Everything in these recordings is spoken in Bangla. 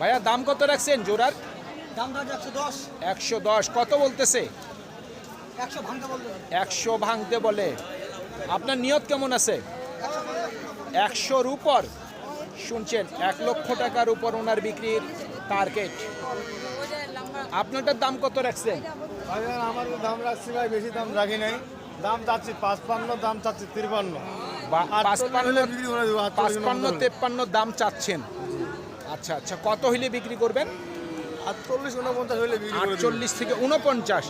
ভাইয়া দাম কত রাখছেন জোড়ার? দাম একশো দশ। একশো দশ কত বলতেছে? একশো ভাঙতে একশো ভাঙতে বলে। আপনার নিয়ত কেমন আছে? একশোর উপর? শুনছেন এক লক্ষ টাকার উপর ওনার বিক্রির টার্গেট আপনারটার দাম কত রাখছেন? আমার দাম রাখছি ভাই বেশি দাম রাখি নাই। দাম চাচ্ছি পাঁচপান্ন দাম চাচ্ছি তিরপান্ন। পাঁচপান্ন তেপ্পান্ন দাম চাচ্ছেন। আচ্ছা আচ্ছা কত হইলে বিক্রি করবেন? আটচল্লিশ উনপঞ্চাশ দেবো। আটচল্লিশ থেকে উনপঞ্চাশ।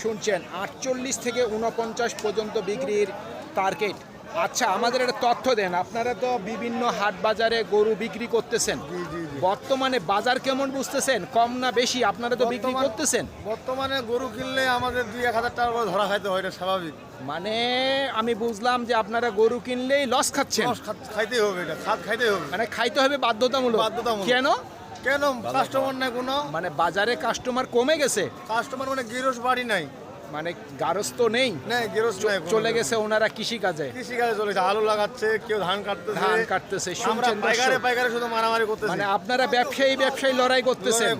শুনছেন আটচল্লিশ থেকে উনপঞ্চাশ পর্যন্ত বিক্রির টার্গেট আচ্ছা আমাদের একটা তথ্য দেন। আপনারা তো বিভিন্ন হাট বাজারে গরু বিক্রি করতেছেন। বর্তমানে বাজার কেমন বুঝতেছেন? কম না বেশি? আপনারা তো বিক্রি করতেছেন? বর্তমানে গরু কিনলে আমাদের দুই এক হাজার টাকা ধরা খাইতে হয় এটা স্বাভাবিক। মানে আমি বুঝলাম যে আপনারা গরু কিনলেই লস খাচ্ছেন। লস খা- হবে এটা খাত খাইতেই হবে। মানে খাইতে হবে বাধ্যতামূলক। বাধ্যতামূলক। কেন? কেন? কাস্টমার নাই কোনো। মানে বাজারে কাস্টমার কমে গেছে। কাস্টমার মানে গিরস বাড়ি নাই। মানে গারস্থ নেই। চলে গেছে ওনারা কৃষি কাজে কৃষিকাজে চলেছে আলু লাগাচ্ছে কেউ ধান কাটতেছে। ধান কাটতেছে। শুনছেন পাইকারে পাইকারে শুধু মারামারি করতেছি। মানে আপনারা ব্যবসায়ী ব্যবসায়ী লড়াই করতেছেন।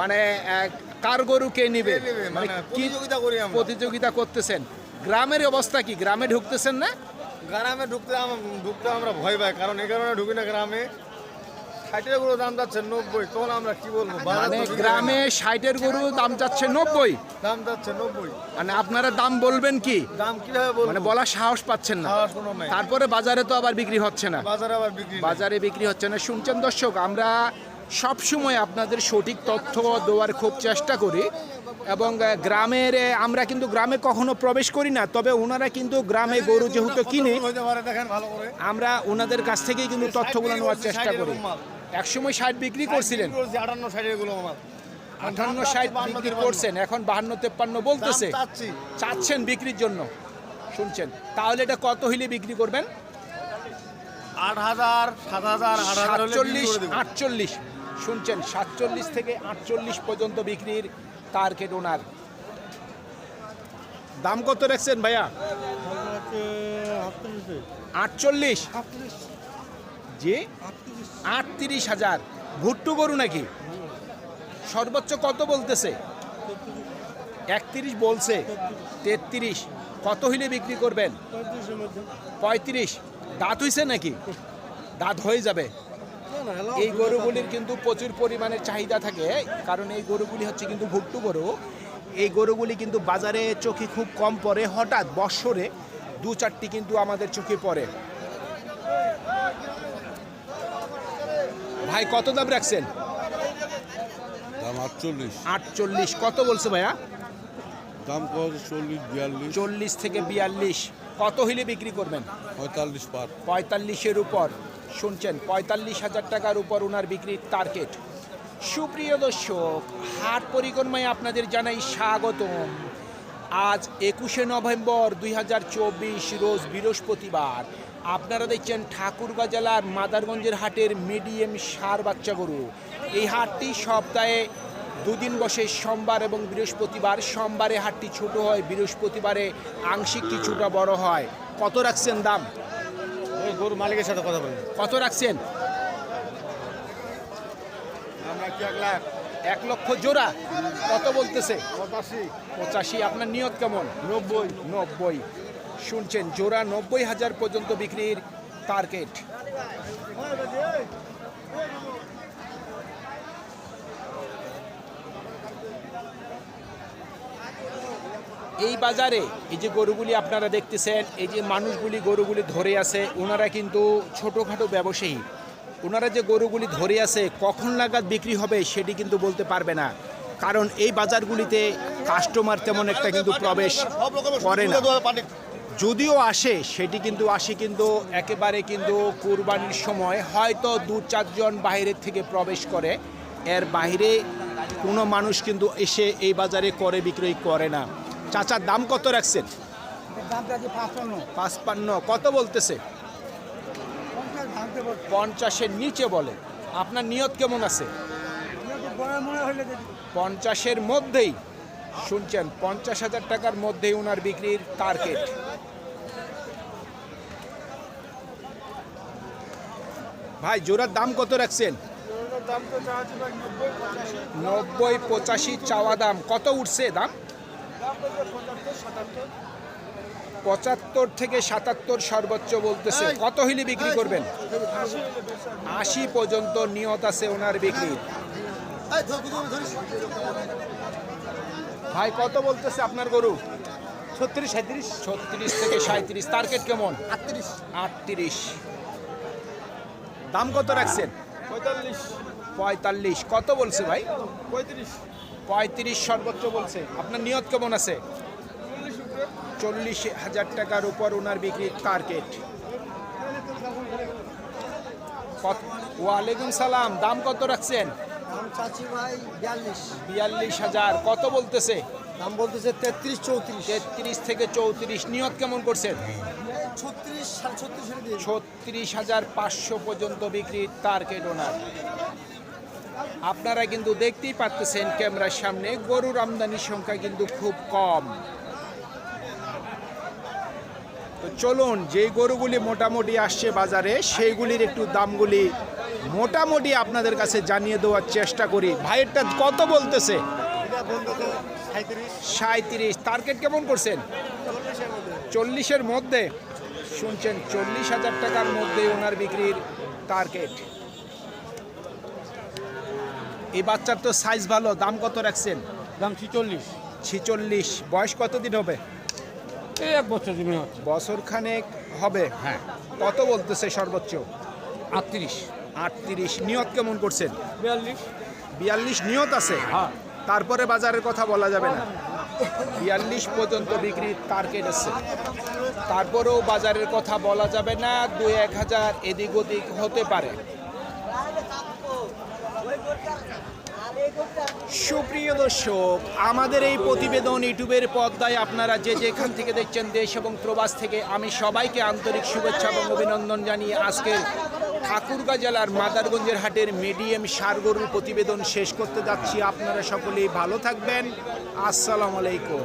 মানে এক, কার গরু কে নিবে? মানে মানে প্রতিযোগিতা করি আমরা। প্রতিযোগিতা করতেছেন? গ্রামের অবস্থা কি? গ্রামে ঢুকতেছেন না? গ্রামে ঢুকতে ঢুকতে আমরা ভয় পাই কারণ এই কারণে ঢুকি না গ্রামে। ষাটেরগুলো দাম যাচ্ছে নব্বই। তখন আমরা কি বলব? মানে গ্রামে ষাটের গরু দাম যাচ্ছে নব্বই। দাম যাচ্ছে নব্বই। মানে আপনারা দাম বলবেন কি? দাম কীভাবে বলব? মানে বলার সাহস পাচ্ছেন না। তারপরে বাজারে তো আবার বিক্রি হচ্ছে না। বাজারে আবার বিক্রি বাজারে বিক্রি হচ্ছে না। শুনছেন দর্শক আমরা সব সময় আপনাদের সঠিক তথ্য দেওয়ার খুব চেষ্টা করি এবং গ্রামের আমরা কিন্তু গ্রামে কখনো প্রবেশ করি না তবে ওনারা কিন্তু গ্রামে গরু যেহেতু কিনে আমরা ওনাদের কাছ থেকেই কিন্তু তথ্যগুলো নেওয়ার চেষ্টা করি। একসময় ষাট বিক্রি করছিলেন। আটান্ন ষাটেরগুলো আমার আঠান্ন দাম ষাট বিক্রি করছেন এখন বাহান্ন তেপ্পান্ন বলতেছে। চাচ্ছেন বিক্রির জন্য। শুনছেন তাহলে এটা কত হইলে বিক্রি করবেন? আট হাজার সাত হাজার আট হাজার হলে বিক্রি সাতচল্লিশ করে দেবো। আটচল্লিশ। শুনছেন সাতচল্লিশ থেকে আটচল্লিশ পর্যন্ত বিক্রির টার্গেট ওনার দাম কত রাখছেন ভাইয়া? আটচল্লিশ। জি আটত্রিশ হাজার ভুট্টু গরু নাকি? সর্বোচ্চ কত বলতেছে? একত্রিশ বলছে, তেত্রিশ। কত হইলে বিক্রি করবেন? পঁয়ত্রিশ। দাঁত হইছে নাকি? দাঁত হয়ে যাবে। এই গরুগুলির কিন্তু প্রচুর পরিমাণে চাহিদা থাকে, কারণ এই গরুগুলি হচ্ছে কিন্তু ভুট্টু গরু। এই গরুগুলি কিন্তু বাজারে চোখে খুব কম পড়ে, হঠাৎ বৎসরে দু চারটি কিন্তু আমাদের চোখে পড়ে। ভাই কত দাম রাখছেন? দাম আটচল্লিশ। আটচল্লিশ। কত বলছে ভাইয়া? দাম চল্লিশ বিয়াল্লিশ। চল্লিশ থেকে বিয়াল্লিশ। কত হইলে বিক্রি করবেন? পঁয়তাল্লিশ পার। পঁয়তাল্লিশের উপর। শুনছেন পঁয়তাল্লিশ হাজার টাকার উপর ওনার বিক্রির টার্গেট সুপ্রিয় দর্শক হাট পরিক্রমায় আপনাদের জানাই স্বাগতম। আজ একুশে নভেম্বর দুই হাজার চব্বিশ রোজ বৃহস্পতিবার। আপনারা দেখছেন ঠাকুরগাঁ জেলার মাদারগঞ্জের হাটের মিডিয়াম সার বাচ্চা গরু। এই হাটটি সপ্তাহে দুদিন বসে সোমবার এবং বৃহস্পতিবার। সোমবারে হাটটি ছোট হয় বৃহস্পতিবারে আংশিক কিছুটা বড় হয়। কত রাখছেন দাম? ওই গরু মালিকের সাথে কথা বলি। কত রাখছেন? আমরা কি এক লাখ? এক লক্ষ জোড়া। কত বলতেছে? পঁচাশি। পঁচাশি। আপনার নিয়ত কেমন? নব্বই। নব্বই। শুনছেন জোড়া নব্বই হাজার পর্যন্ত বিক্রির টার্গেট। এই বাজারে এই যে গরুগুলি আপনারা দেখতেছেন, এই যে মানুষগুলি গরুগুলি ধরে আছে ওনারা কিন্তু ছোটোখাটো ব্যবসায়ী। ওনারা যে গরুগুলি ধরে আছে, কখন নাগাদ বিক্রি হবে সেটি কিন্তু বলতে পারবে না। কারণ এই বাজারগুলিতে কাস্টমার তেমন একটা কিন্তু প্রবেশ করে না। যদিও আসে সেটি কিন্তু আসে কিন্তু একেবারে কিন্তু কুরবানির সময়। হয়তো দু চারজন বাইরের থেকে প্রবেশ করে। এর বাইরে কোনো মানুষ কিন্তু এসে এই বাজারে করে বিক্রয় করে না। চাচার দাম কত রাখছেন? পাঁচপান্ন। কত বলতেছে? পঞ্চাশের নিচে বলে। আপনার নিয়ত কেমন আছে? পঞ্চাশের মধ্যেই। শুনছেন পঞ্চাশ হাজার টাকার মধ্যে ওনার বিক্রির টার্গেট ভাই জোড়ার দাম কত রাখছেন? নব্বই পঁচাশি। চাওয়া দাম কত উঠছে দাম? পঁচাত্তর থেকে সাতাত্তর সর্বোচ্চ বলতেছে। কত হইলে বিক্রি করবেন? আশি আশি পর্যন্ত নিয়ত আছে ওনার বিক্রি ভাই কত বলতেছে আপনার গরু? ছত্রিশ সাঁত্রিশ ছত্রিশ থেকে সাঁত্রিশ টার্গেট কেমন? আটত্রিশ। আটত্রিশ। দাম কত রাখছেন? পঁয়তাল্লিশ। পঁয়তাল্লিশ। কত বলছে ভাই? পঁয়ত্রিশ। পঁয়ত্রিশ সর্বোচ্চ বলছে। আপনার নিয়ত কেমন আছে? চল্লিশ হাজার টাকার উপর ওনার বিক্রির টার্গেট। কত- ওয়ালাইকুম সালাম। দাম কত রাখছেন? চাচ্ছি ভাই বিয়াল্লিশ। বিয়াল্লিশ হাজার। কত বলতেছে? দাম বলতেছে তেত্রিশ চৌত্রিশ। তেত্রিশ থেকে চৌত্রিশ। নিয়ত কেমন করছেন? ছত্রিশ ছত্রিশ হাজার পাঁচশো পর্যন্ত বিক্রির টার্গেট ওনার। আপনারা কিন্তু দেখতেই পাচ্ছেন ক্যামেরার সামনে গরুর আমদানির সংখ্যা কিন্তু খুব কম। তো চলুন যেই গরুগুলি মোটামুটি আসছে বাজারে সেইগুলির একটু দামগুলি মোটামুটি আপনাদের কাছে জানিয়ে দেওয়ার চেষ্টা করি। ভাইয়েরটা কত বলতেছে? সাঁত্রিশ টার্গেট কেমন করছেন? চল্লিশের মধ্যে। চল্লিশের মধ্যে শুনছেন চল্লিশ হাজার টাকার মধ্যে ওনার বিক্রির টার্গেট। এই বাচ্চার তো সাইজ ভালো। দাম কত রাখছেন? দাম ছিচল্লিশ। ছিচল্লিশ। বয়স কতদিন হবে? এই এক বছর জমি হচ্ছে। বছর খানেক হবে। হ্যাঁ। কত বলতেছে সর্বোচ্চ? আটত্রিশ। আটত্রিশ। নিয়ত কেমন করছেন? বিয়াল্লিশ। বিয়াল্লিশ নিয়ত আছে? হ্যাঁ। তারপরে বাজারের কথা বলা যাবে না। বিয়াল্লিশ পর্যন্ত বিক্রির টার্গেট আছে। তারপরেও বাজারের কথা বলা যাবে না। দুই এক হাজার এদিক ওদিক হতে পারে। সুপ্রিয় দর্শক, আমাদের এই প্রতিবেদন ইউটিউবের পর্দায় আপনারা যে যেখান থেকে দেখছেন দেশ এবং প্রবাস থেকে, আমি সবাইকে আন্তরিক শুভেচ্ছা এবং অভিনন্দন জানিয়ে আজকের ঠাকুরগা জেলার মাদারগঞ্জের হাটের মিডিয়াম সারগরুর প্রতিবেদন শেষ করতে যাচ্ছি। আপনারা সকলেই ভালো থাকবেন। আসসালামু আলাইকুম।